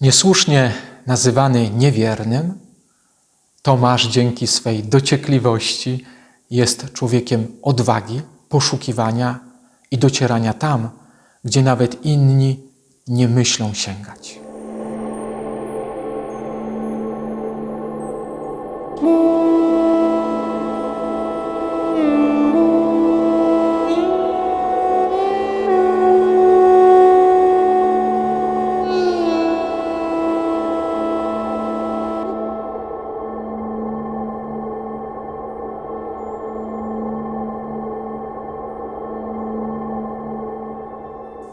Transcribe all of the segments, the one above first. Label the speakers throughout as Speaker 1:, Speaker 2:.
Speaker 1: Niesłusznie nazywany niewiernym, Tomasz dzięki swej dociekliwości jest człowiekiem odwagi, poszukiwania i docierania tam, gdzie nawet inni nie myślą sięgać.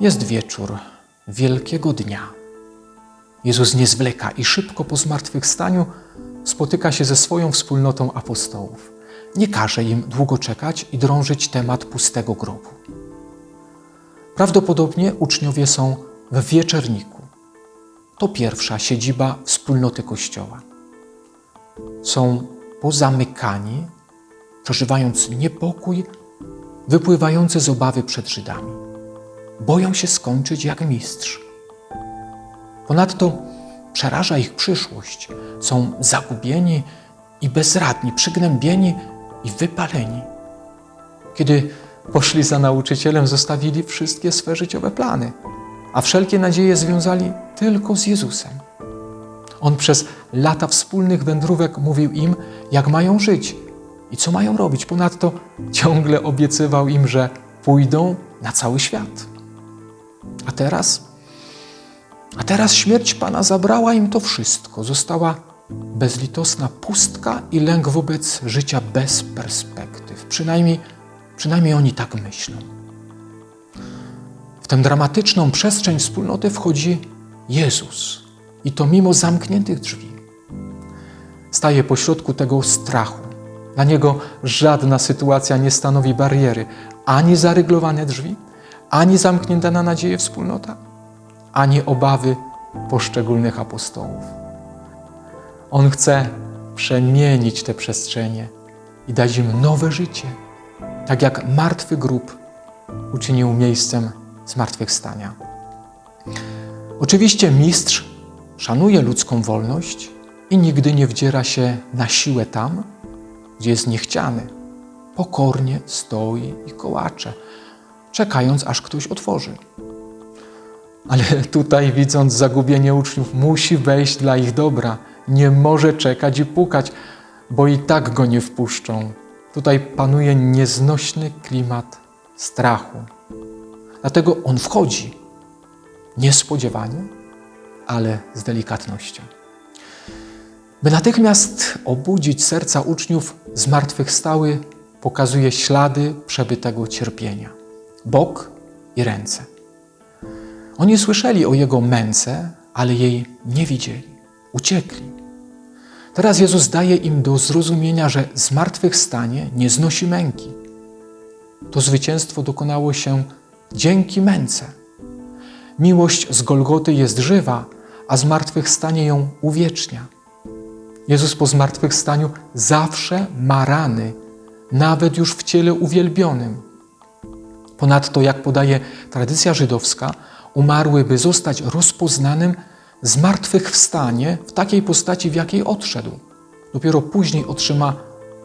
Speaker 1: Jest wieczór wielkiego dnia. Jezus nie zwleka i szybko po zmartwychwstaniu spotyka się ze swoją wspólnotą apostołów. Nie każe im długo czekać i drążyć temat pustego grobu. Prawdopodobnie uczniowie są w wieczerniku. To pierwsza siedziba wspólnoty Kościoła. Są pozamykani, przeżywając niepokój wypływający z obawy przed Żydami boją się skończyć jak mistrz. Ponadto przeraża ich przyszłość. Są zagubieni i bezradni, przygnębieni i wypaleni. Kiedy poszli za nauczycielem, zostawili wszystkie swe życiowe plany, a wszelkie nadzieje związali tylko z Jezusem. On przez lata wspólnych wędrówek mówił im, jak mają żyć i co mają robić. Ponadto ciągle obiecywał im, że pójdą na cały świat. A teraz? A teraz śmierć Pana zabrała im to wszystko. Została bezlitosna pustka i lęk wobec życia bez perspektyw. Przynajmniej, przynajmniej oni tak myślą. W tę dramatyczną przestrzeń wspólnoty wchodzi Jezus i to mimo zamkniętych drzwi. Staje pośrodku tego strachu. Dla niego żadna sytuacja nie stanowi bariery, ani zaryglowane drzwi, ani zamknięta na nadzieję wspólnota, ani obawy poszczególnych apostołów. On chce przemienić te przestrzenie i dać im nowe życie, tak jak martwy grób uczynił miejscem zmartwychwstania. Oczywiście mistrz szanuje ludzką wolność i nigdy nie wdziera się na siłę tam, gdzie jest niechciany. Pokornie stoi i kołacze czekając aż ktoś otworzy. Ale tutaj, widząc zagubienie uczniów, musi wejść dla ich dobra. Nie może czekać i pukać, bo i tak go nie wpuszczą. Tutaj panuje nieznośny klimat strachu. Dlatego on wchodzi niespodziewanie, ale z delikatnością. By natychmiast obudzić serca uczniów, zmartwychwstały pokazuje ślady przebytego cierpienia bok i ręce. Oni słyszeli o Jego męce, ale jej nie widzieli. Uciekli. Teraz Jezus daje im do zrozumienia, że zmartwychwstanie nie znosi męki. To zwycięstwo dokonało się dzięki męce. Miłość z Golgoty jest żywa, a zmartwychwstanie ją uwiecznia. Jezus po zmartwychwstaniu zawsze ma rany, nawet już w ciele uwielbionym. Ponadto, jak podaje tradycja żydowska, umarły, by zostać rozpoznanym zmartwychwstanie w takiej postaci, w jakiej odszedł. Dopiero później otrzyma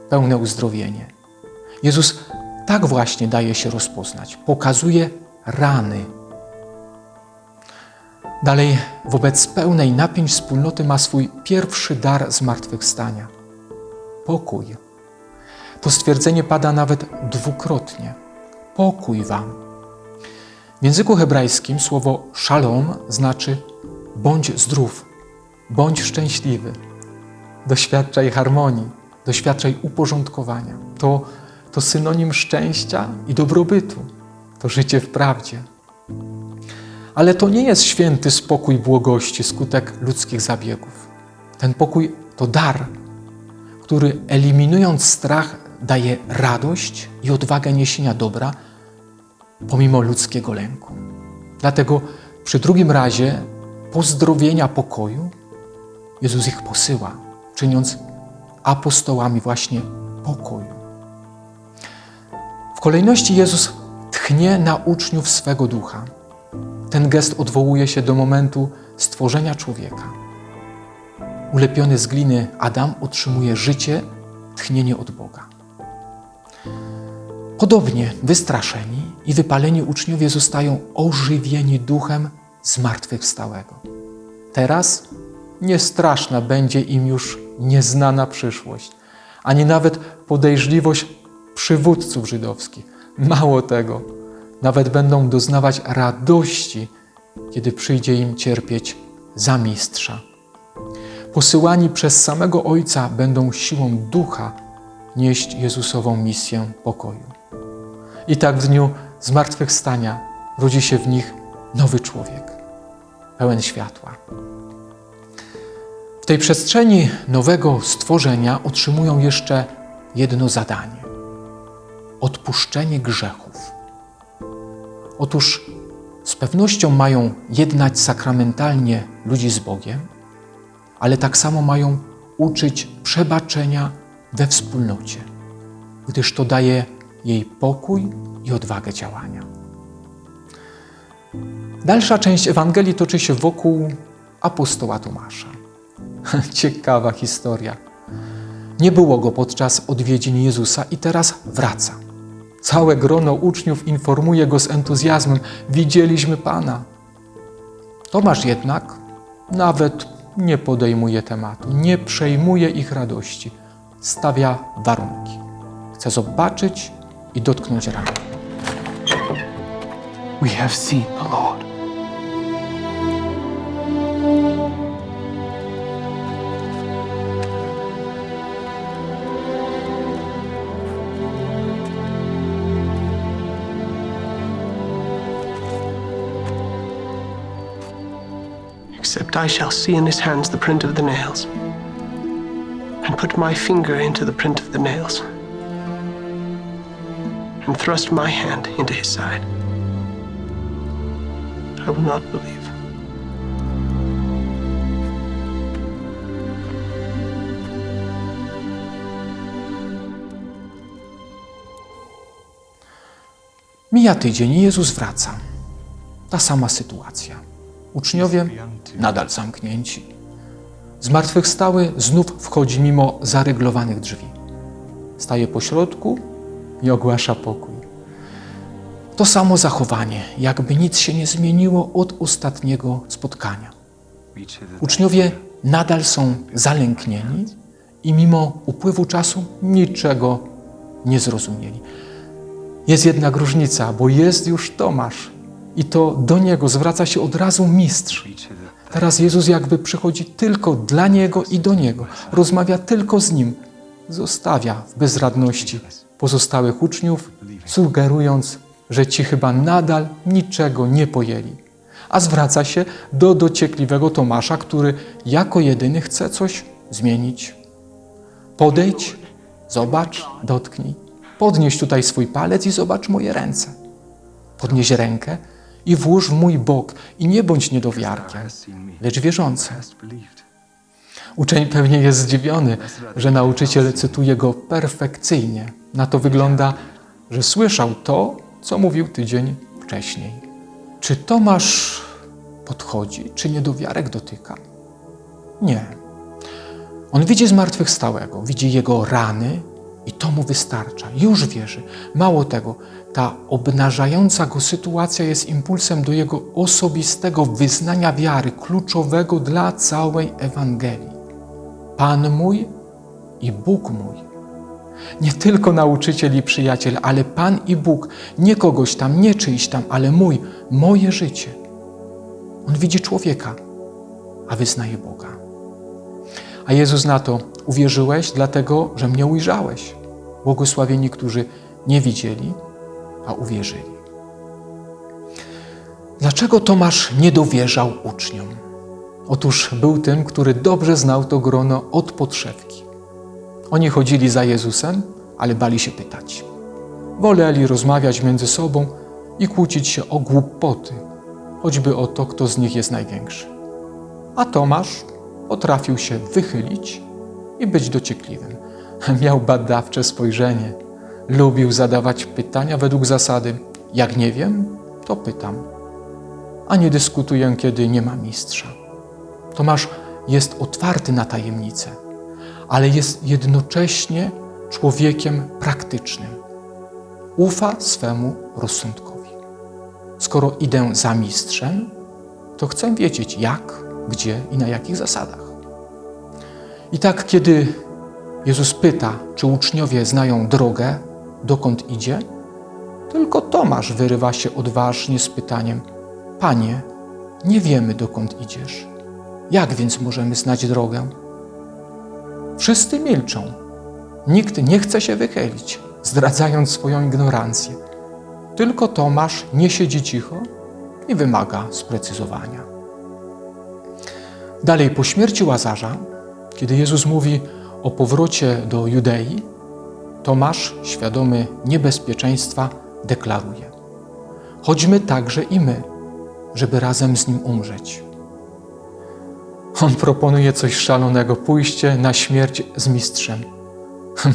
Speaker 1: pełne uzdrowienie. Jezus tak właśnie daje się rozpoznać. Pokazuje rany. Dalej, wobec pełnej napięć wspólnoty ma swój pierwszy dar zmartwychwstania pokój. To stwierdzenie pada nawet dwukrotnie pokój wam. W języku hebrajskim słowo szalom znaczy bądź zdrów, bądź szczęśliwy, doświadczaj harmonii, doświadczaj uporządkowania. To, to synonim szczęścia i dobrobytu, to życie w prawdzie. Ale to nie jest święty spokój błogości, skutek ludzkich zabiegów. Ten pokój to dar, który eliminując strach, daje radość i odwagę niesienia dobra pomimo ludzkiego lęku. Dlatego przy drugim razie pozdrowienia pokoju Jezus ich posyła, czyniąc apostołami właśnie pokoju. W kolejności Jezus tchnie na uczniów swego ducha. Ten gest odwołuje się do momentu stworzenia człowieka. Ulepiony z gliny Adam otrzymuje życie, tchnienie od Boga. Podobnie wystraszeni i wypaleni uczniowie zostają ożywieni duchem zmartwychwstałego. Teraz niestraszna będzie im już nieznana przyszłość, ani nawet podejrzliwość przywódców żydowskich. Mało tego, nawet będą doznawać radości, kiedy przyjdzie im cierpieć za mistrza. Posyłani przez samego Ojca będą siłą ducha nieść Jezusową misję pokoju. I tak w dniu zmartwychwstania rodzi się w nich nowy człowiek, pełen światła. W tej przestrzeni nowego stworzenia otrzymują jeszcze jedno zadanie odpuszczenie grzechów. Otóż z pewnością mają jednać sakramentalnie ludzi z Bogiem, ale tak samo mają uczyć przebaczenia we wspólnocie, gdyż to daje jej pokój i odwagę działania. Dalsza część Ewangelii toczy się wokół apostoła Tomasza. Ciekawa historia. Nie było go podczas odwiedzin Jezusa i teraz wraca. Całe grono uczniów informuje go z entuzjazmem: Widzieliśmy Pana. Tomasz jednak nawet nie podejmuje tematu, nie przejmuje ich radości, stawia warunki. Chce zobaczyć i dotknąć rany.
Speaker 2: We have seen the Lord. Except I shall see in his hands the print of the nails, and put my finger into the print of the nails, and thrust my hand into his side. I will not believe.
Speaker 1: Mija tydzień i Jezus wraca. Ta sama sytuacja. Uczniowie nadal zamknięci. Zmartwychwstały znów wchodzi mimo zaryglowanych drzwi. Staje po środku i ogłasza pokój. To samo zachowanie, jakby nic się nie zmieniło od ostatniego spotkania. Uczniowie nadal są zalęknieni i mimo upływu czasu niczego nie zrozumieli. Jest jednak różnica, bo jest już Tomasz i to do niego zwraca się od razu mistrz. Teraz Jezus jakby przychodzi tylko dla niego i do niego, rozmawia tylko z nim, zostawia w bezradności pozostałych uczniów, sugerując, że ci chyba nadal niczego nie pojęli. A zwraca się do dociekliwego Tomasza, który jako jedyny chce coś zmienić. Podejdź, zobacz, dotknij. Podnieś tutaj swój palec i zobacz moje ręce. Podnieś rękę i włóż w mój bok i nie bądź niedowiarkiem, lecz wierzącym. Uczeń pewnie jest zdziwiony, że nauczyciel cytuje go perfekcyjnie. Na to wygląda, że słyszał to, co mówił tydzień wcześniej. Czy Tomasz podchodzi, czy niedowiarek dotyka? Nie. On widzi zmartwychwstałego, widzi jego rany i to mu wystarcza. Już wierzy. Mało tego, ta obnażająca go sytuacja jest impulsem do jego osobistego wyznania wiary, kluczowego dla całej Ewangelii. Pan mój i Bóg mój. Nie tylko nauczyciel i przyjaciel, ale Pan i Bóg, nie kogoś tam, nie czyjś tam, ale mój, moje życie. On widzi człowieka, a wyznaje Boga. A Jezus na to, uwierzyłeś dlatego, że mnie ujrzałeś. Błogosławieni, którzy nie widzieli, a uwierzyli. Dlaczego Tomasz nie dowierzał uczniom? Otóż był tym, który dobrze znał to grono od podszewki. Oni chodzili za Jezusem, ale bali się pytać. Woleli rozmawiać między sobą i kłócić się o głupoty, choćby o to, kto z nich jest największy. A Tomasz potrafił się wychylić i być dociekliwym. Miał badawcze spojrzenie. Lubił zadawać pytania według zasady: jak nie wiem, to pytam, a nie dyskutuję, kiedy nie ma mistrza. Tomasz jest otwarty na tajemnicę, ale jest jednocześnie człowiekiem praktycznym. Ufa swemu rozsądkowi. Skoro idę za mistrzem, to chcę wiedzieć jak, gdzie i na jakich zasadach. I tak, kiedy Jezus pyta, czy uczniowie znają drogę, dokąd idzie, tylko Tomasz wyrywa się odważnie z pytaniem: Panie, nie wiemy dokąd idziesz. Jak więc możemy znać drogę? Wszyscy milczą. Nikt nie chce się wychylić, zdradzając swoją ignorancję. Tylko Tomasz nie siedzi cicho i wymaga sprecyzowania. Dalej, po śmierci Łazarza, kiedy Jezus mówi o powrocie do Judei, Tomasz, świadomy niebezpieczeństwa, deklaruje: Chodźmy także i my, żeby razem z nim umrzeć. On proponuje coś szalonego pójście na śmierć z mistrzem.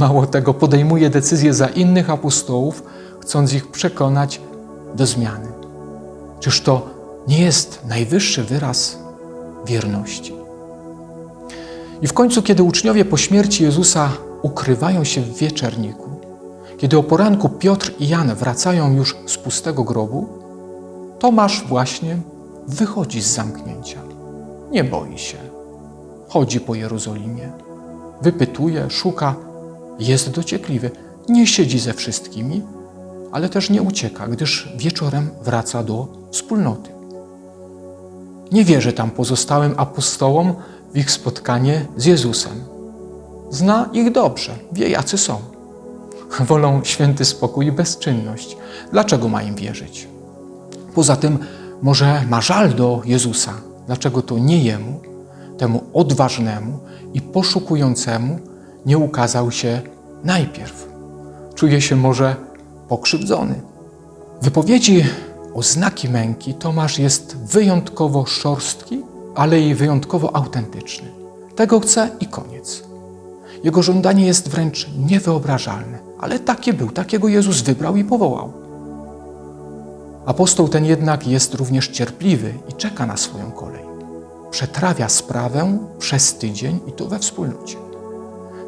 Speaker 1: Mało tego, podejmuje decyzję za innych apostołów, chcąc ich przekonać do zmiany. Czyż to nie jest najwyższy wyraz wierności? I w końcu, kiedy uczniowie po śmierci Jezusa ukrywają się w wieczerniku, kiedy o poranku Piotr i Jan wracają już z pustego grobu, Tomasz właśnie wychodzi z zamknięcia. Nie boi się. Chodzi po Jerozolimie, wypytuje, szuka, jest dociekliwy. Nie siedzi ze wszystkimi, ale też nie ucieka, gdyż wieczorem wraca do wspólnoty. Nie wierzy tam pozostałym apostołom w ich spotkanie z Jezusem. Zna ich dobrze, wie jacy są. Wolą święty spokój i bezczynność. Dlaczego ma im wierzyć? Poza tym, może ma żal do Jezusa. Dlaczego to nie jemu, temu odważnemu i poszukującemu, nie ukazał się najpierw? Czuje się może pokrzywdzony. W wypowiedzi o znaki męki Tomasz jest wyjątkowo szorstki, ale i wyjątkowo autentyczny. Tego chce i koniec. Jego żądanie jest wręcz niewyobrażalne, ale takie był, takiego Jezus wybrał i powołał. Apostoł ten jednak jest również cierpliwy i czeka na swoją kolej. Przetrawia sprawę przez tydzień i to we wspólnocie.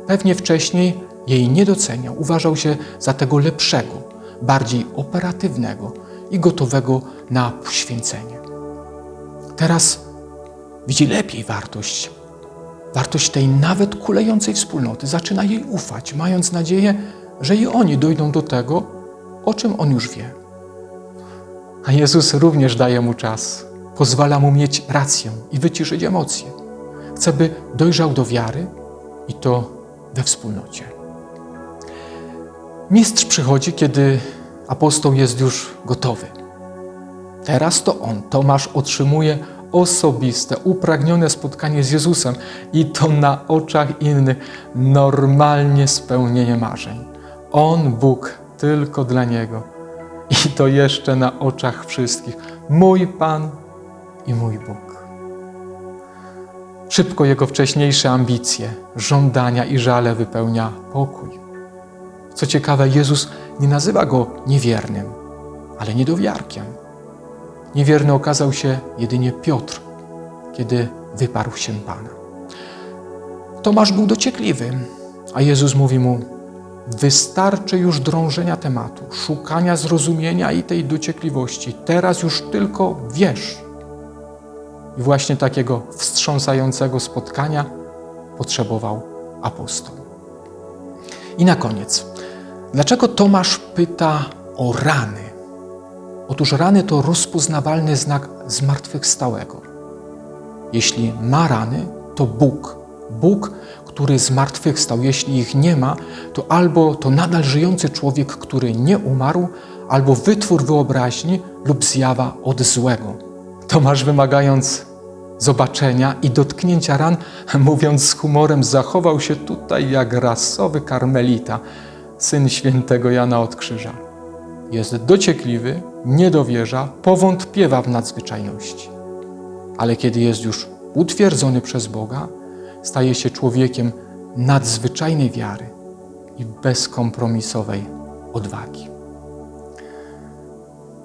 Speaker 1: Pewnie wcześniej jej nie doceniał, uważał się za tego lepszego, bardziej operatywnego i gotowego na poświęcenie. Teraz widzi lepiej wartość, wartość tej nawet kulejącej wspólnoty. Zaczyna jej ufać, mając nadzieję, że i oni dojdą do tego, o czym on już wie. A Jezus również daje mu czas, pozwala mu mieć rację i wyciszyć emocje. Chce, by dojrzał do wiary i to we wspólnocie. Mistrz przychodzi, kiedy apostoł jest już gotowy. Teraz to on, Tomasz, otrzymuje osobiste, upragnione spotkanie z Jezusem i to na oczach innych normalnie spełnienie marzeń. On, Bóg, tylko dla niego. I to jeszcze na oczach wszystkich. Mój Pan i mój Bóg. Szybko jego wcześniejsze ambicje, żądania i żale wypełnia pokój. Co ciekawe, Jezus nie nazywa go niewiernym, ale niedowiarkiem. Niewierny okazał się jedynie Piotr, kiedy wyparł się Pana. Tomasz był dociekliwy, a Jezus mówi mu: Wystarczy już drążenia tematu, szukania zrozumienia i tej dociekliwości. Teraz już tylko wiesz. I właśnie takiego wstrząsającego spotkania potrzebował apostoł. I na koniec, dlaczego Tomasz pyta o rany? Otóż rany to rozpoznawalny znak zmartwychwstałego. Jeśli ma rany, to Bóg. Bóg, który zmartwychwstał. Jeśli ich nie ma, to albo to nadal żyjący człowiek, który nie umarł, albo wytwór wyobraźni lub zjawa od złego. Tomasz wymagając zobaczenia i dotknięcia ran, mówiąc z humorem, zachował się tutaj jak rasowy karmelita, syn świętego Jana od Krzyża. Jest dociekliwy, nie dowierza, powątpiewa w nadzwyczajności. Ale kiedy jest już utwierdzony przez Boga, staje się człowiekiem nadzwyczajnej wiary i bezkompromisowej odwagi.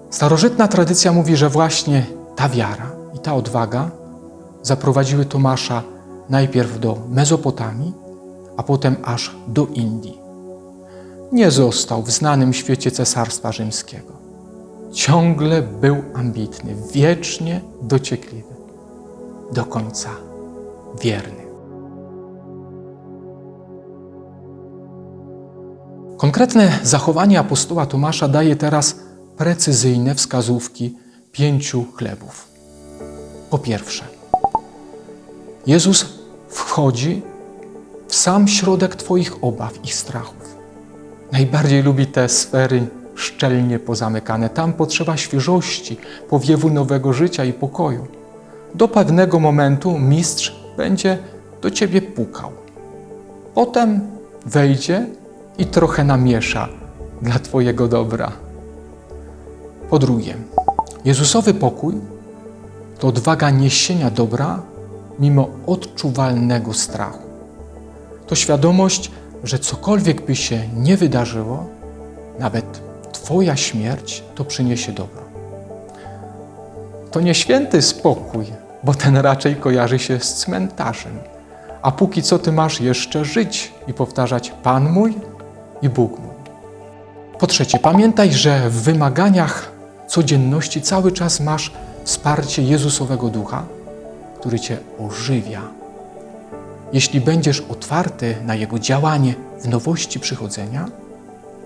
Speaker 1: Starożytna tradycja mówi, że właśnie ta wiara i ta odwaga zaprowadziły Tomasza najpierw do Mezopotamii, a potem aż do Indii. Nie został w znanym świecie cesarstwa rzymskiego. Ciągle był ambitny, wiecznie dociekliwy, do końca wierny. Konkretne zachowanie apostoła Tomasza daje teraz precyzyjne wskazówki pięciu chlebów. Po pierwsze, Jezus wchodzi w sam środek Twoich obaw i strachów. Najbardziej lubi te sfery szczelnie pozamykane. Tam potrzeba świeżości, powiewu nowego życia i pokoju. Do pewnego momentu mistrz będzie do Ciebie pukał. Potem wejdzie i trochę namiesza dla Twojego dobra. Po drugie, Jezusowy pokój to odwaga niesienia dobra mimo odczuwalnego strachu. To świadomość, że cokolwiek by się nie wydarzyło, nawet Twoja śmierć to przyniesie dobro. To nie święty spokój, bo ten raczej kojarzy się z cmentarzem. A póki co Ty masz jeszcze żyć i powtarzać Pan mój i Bóg mój. Po trzecie, pamiętaj, że w wymaganiach codzienności cały czas masz wsparcie Jezusowego Ducha, który Cię ożywia. Jeśli będziesz otwarty na Jego działanie w nowości przychodzenia,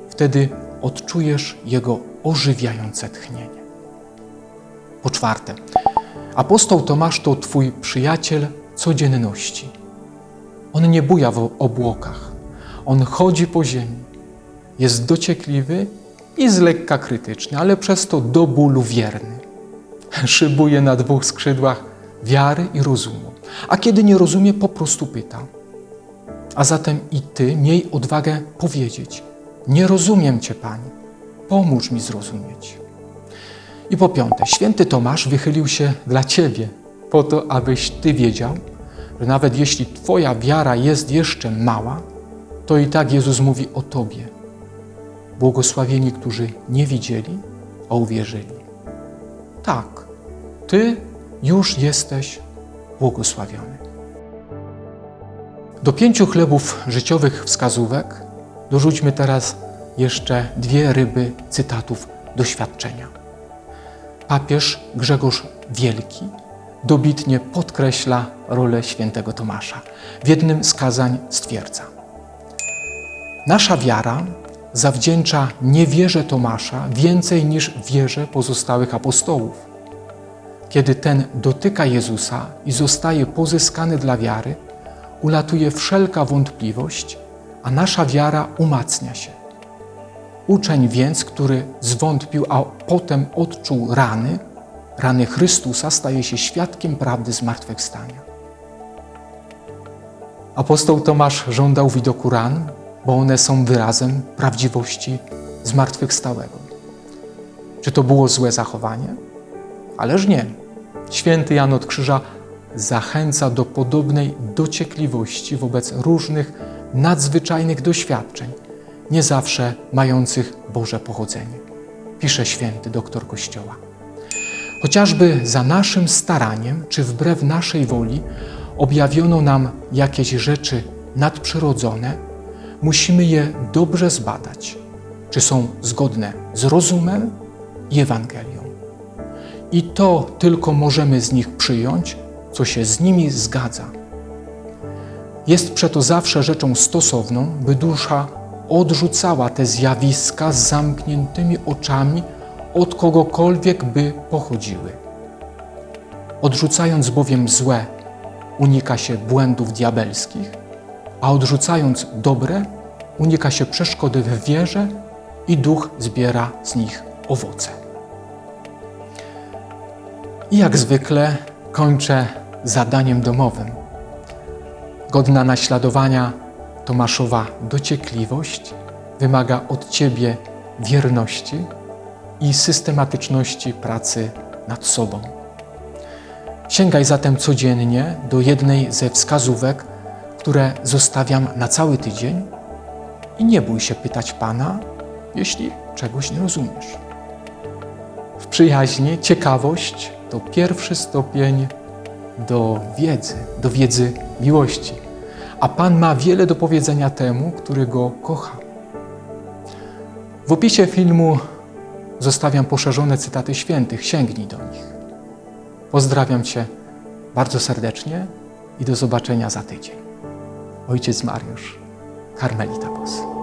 Speaker 1: wtedy odczujesz Jego ożywiające tchnienie. Po czwarte, apostoł Tomasz to Twój przyjaciel codzienności. On nie buja w obłokach, on chodzi po ziemi, jest dociekliwy i z lekka krytyczny, ale przez to do bólu wierny. Szybuje na dwóch skrzydłach wiary i rozumu, a kiedy nie rozumie, po prostu pyta. A zatem i Ty miej odwagę powiedzieć: Nie rozumiem Cię, Panie, pomóż mi zrozumieć. I po piąte, święty Tomasz wychylił się dla Ciebie, po to, abyś Ty wiedział, że nawet jeśli Twoja wiara jest jeszcze mała, to i tak Jezus mówi o Tobie. Błogosławieni, którzy nie widzieli, a uwierzyli. Tak, Ty już jesteś błogosławiony. Do pięciu chlebów życiowych wskazówek dorzućmy teraz jeszcze dwie ryby cytatów doświadczenia. Papież Grzegorz Wielki dobitnie podkreśla rolę świętego Tomasza. W jednym z kazań stwierdza: Nasza wiara zawdzięcza niewierze Tomasza więcej niż wierze pozostałych apostołów. Kiedy ten dotyka Jezusa i zostaje pozyskany dla wiary, ulatuje wszelka wątpliwość, a nasza wiara umacnia się. Uczeń więc, który zwątpił, a potem odczuł rany, rany Chrystusa, staje się świadkiem prawdy zmartwychwstania. Apostoł Tomasz żądał widoku ran, bo one są wyrazem prawdziwości zmartwychwstałego. Czy to było złe zachowanie? Ależ nie. Święty Jan od Krzyża zachęca do podobnej dociekliwości wobec różnych nadzwyczajnych doświadczeń, nie zawsze mających Boże pochodzenie. Pisze święty doktor Kościoła. Chociażby za naszym staraniem, czy wbrew naszej woli, objawiono nam jakieś rzeczy nadprzyrodzone, musimy je dobrze zbadać, czy są zgodne z rozumem i Ewangelią. I to tylko możemy z nich przyjąć, co się z nimi zgadza. Jest przeto zawsze rzeczą stosowną, by dusza odrzucała te zjawiska z zamkniętymi oczami od kogokolwiek by pochodziły. Odrzucając bowiem złe, unika się błędów diabelskich, a odrzucając dobre, unika się przeszkody w wierze i duch zbiera z nich owoce. I jak zwykle kończę zadaniem domowym. Godna naśladowania Tomaszowa dociekliwość wymaga od Ciebie wierności i systematyczności pracy nad sobą. Sięgaj zatem codziennie do jednej ze wskazówek, które zostawiam na cały tydzień i nie bój się pytać Pana, jeśli czegoś nie rozumiesz. W przyjaźni ciekawość to pierwszy stopień do wiedzy, do wiedzy miłości. A Pan ma wiele do powiedzenia temu, który go kocha. W opisie filmu zostawiam poszerzone cytaty świętych, sięgnij do nich. Pozdrawiam Cię bardzo serdecznie i do zobaczenia za tydzień. Ojciec Mariusz, Karmelita Bos.